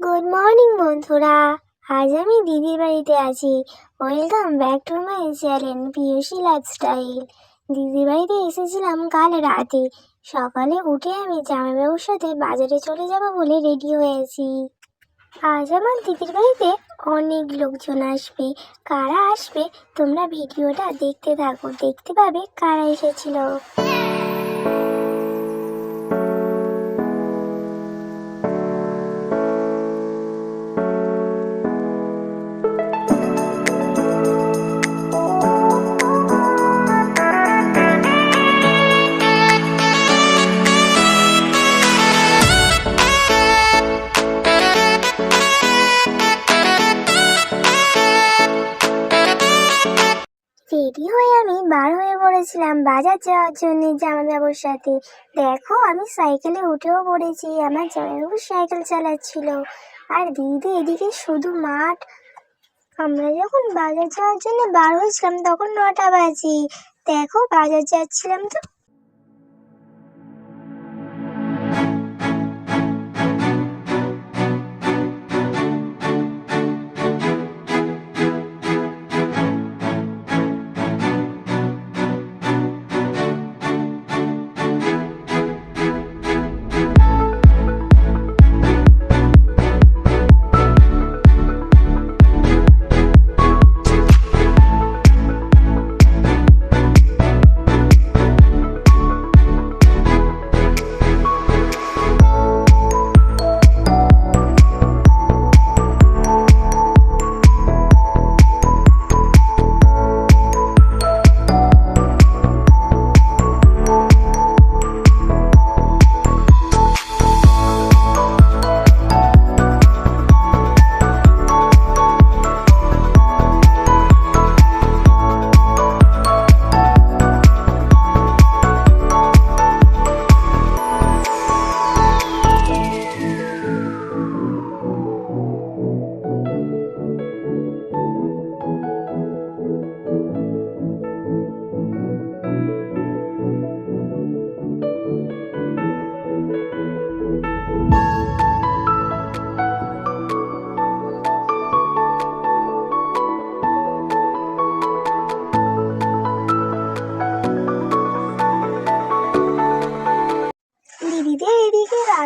Good morning বন্ধুরা। আজ আমি দিদির বাড়িতে আছি। Welcome back to my channel Piyasi lifestyle দিদির বাড়িতে এসেছিলাম কাল রাতে। সকালে উঠে আমি জামাইবাবুর সাথে বাজারে চলে যাব বলে রেডি হয়েছি। আজ আমার দিদির বাড়িতে অনেক লোকজন আসবে। কারা আসবে তোমরা ভিডিওটা দেখতে থাকো। দেখতে পাবে কারা এসেছিল। রেডি হয়ে আমি বার হয়ে পড়েছিলাম বাজার যাওয়ার জন্য জামাইবাবুর সাথে। দেখো, আমি সাইকেলে উঠেও পড়েছি, আমার জামাইবাবু সাইকেল চালাচ্ছিল। আর দিদি এদিকে শুধু মাঠ। আমরা যখন বাজার যাওয়ার জন্য বার হয়েছিলাম তখন নটা বাজে। দেখো, বাজার যাচ্ছিলাম তো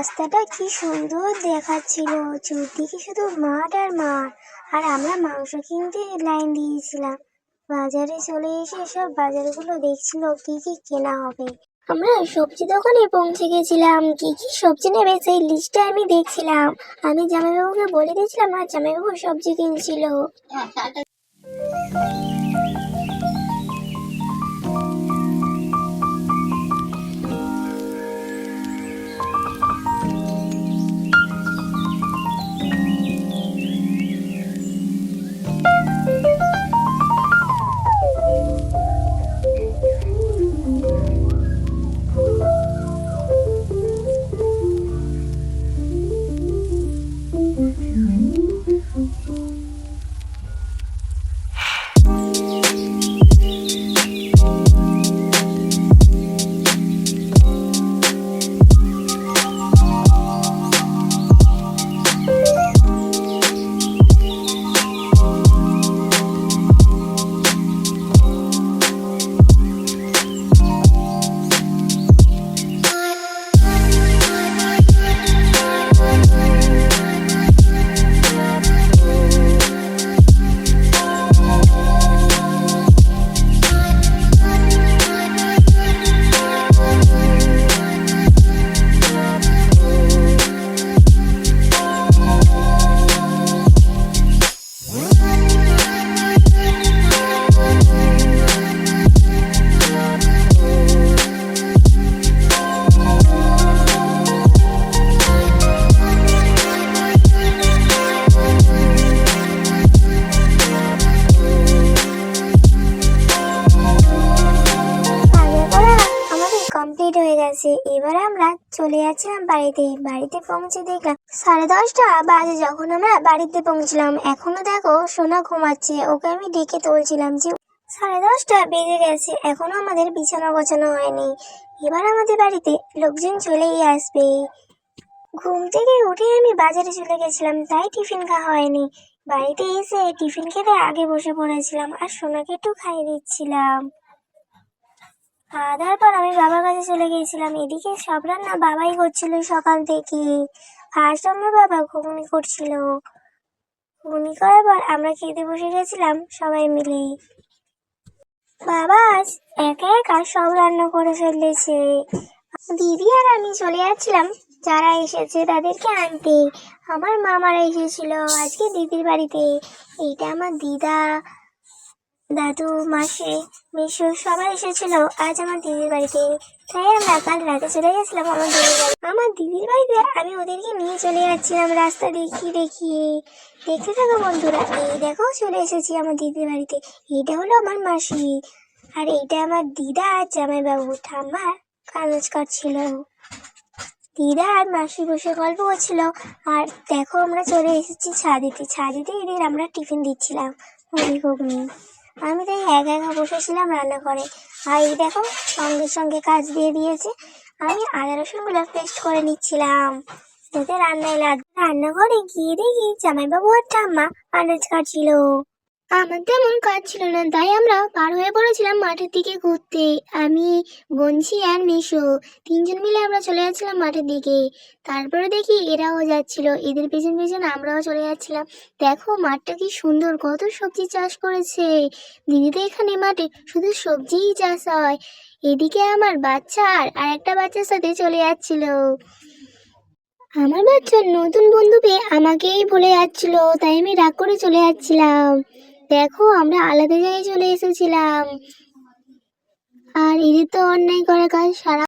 রাস্তাটা কি সুন্দর দেখাচ্ছিল। চতুর্দিকে শুধু মাঠ আর মাঠ। আর আমরা মাংস কিনতে লাইন দিয়েছিলাম। বাজারে চলে এসে সব বাজারগুলো দেখছিল কি কি কেনা হবে। আমরা সবজি দোকানে পৌঁছে গেছিলাম। কি কি সবজি নেবে সেই লিস্টে আমি দেখছিলাম। আমি জামাইবাবুকে বলে দিয়েছিলাম আর জামাইবাবু সবজি কিনছিল। চলে যাচ্ছিলাম বাড়িতে। বাড়িতে পৌঁছে দেখলাম সাড়ে দশটা বাজে যখন আমরা বাড়িতে পৌঁছলাম। এখনও দেখো সোনা ঘুমাচ্ছে। ওকে আমি ডেকে তুলছিলাম যে সাড়ে দশটা বেজে গেছে। এখনও আমাদের বিছানা গোছানো হয়নি। এবার আমাদের বাড়িতে লোকজন চলেই আসবে। ঘুম থেকে উঠে আমি বাজারে চলে গেছিলাম, তাই টিফিন খাওয়া হয়নি। বাড়িতে এসে টিফিন খেতে আগে বসে পড়েছিলাম আর সোনাকে একটু খাইয়ে দিচ্ছিলাম। খাওয়া দাওয়ার পর আমি বাবার কাছে চলে গিয়েছিলাম। এদিকে সব রান্না বাবাই করছিল সকাল থেকে। ফার্স্ট আমার বাবা ঘুগনি করছিল। ঘুগনি করার পর আমরা খেতে বসে গেছিলাম সবাই মিলে। বাবা আজ একা একা সব রান্না করে ফেলেছে। দিদি আর আমি চলে যাচ্ছিলাম। যারা এসেছে তাদেরকে আনতে। আমার মামারা এসেছিল আজকে দিদির বাড়িতে। এইটা আমার দিদা। দাদু, মাসি, মিশু সবাই এসেছিল। আজ আমার দিদির বাড়িতে। তাই আমরা কাল রাতে চলে গেছিলাম আমার দিদির বাড়ি। আমার দিদির বাড়িতে আমি ওদেরকে নিয়ে চলে যাচ্ছিলাম রাস্তা দেখিয়ে দেখিয়ে দেখতে থাকো বন্ধুরা, এই দেখো চলে এসেছি আমার দিদির বাড়িতে। এইটা হলো আমার মাসি। আর এইটা আমার দিদা আর জামাইবাবু। ঠাম্মা কাগজ কাটছিল। দিদা আর মাসি বসে গল্প করছিল। আর দেখো আমরা চলে এসেছি ছাদিতে। ছাদিতে এদের আমরা টিফিন দিচ্ছিলাম। মুড়ি ঘুগনি। আমি তো একা একা বসেছিলাম রান্নাঘরে। আর এই দেখো, সঙ্গে সঙ্গে কাজ দিয়ে দিয়েছে। আমি আদা রসুনগুলো পেস্ট করে নিচ্ছিলাম। যাতে রান্নায় লাগবে রান্নাঘরে গিয়ে দেখি জামাইবাবু আর ঠাম্মা আনাজ কাটছিল। আমার তেমন কাজ ছিল না, তাই আমরা পার হয়ে পড়েছিলাম মাঠের দিকে ঘুরতে। আমি বঞ্চি আর মিশো তিনজন মিলে আমরা চলে যাচ্ছিলাম মাঠের দিকে। তারপরে দেখি এরাও যাচ্ছিল, এদের পেছন পেছন আমরাও চলে যাচ্ছিলাম। দেখো, মাঠটা কি সুন্দর, কত সবজি চাষ করেছে। দিদি তো এখানে মাঠে শুধু সবজিই চাষ হয়। এদিকে আমার বাচ্চা আর একটা বাচ্চার সাথে চলে যাচ্ছিল। আমার বাচ্চার নতুন বন্ধু পেয়ে আমাকেই বলে যাচ্ছিল, তাই আমি রাগ করে চলে যাচ্ছিলাম। দেখো আমরা আলাদা জায়গায় চলে এসেছিলাম। আর এদের তো অন্যায় করার কাজ সারা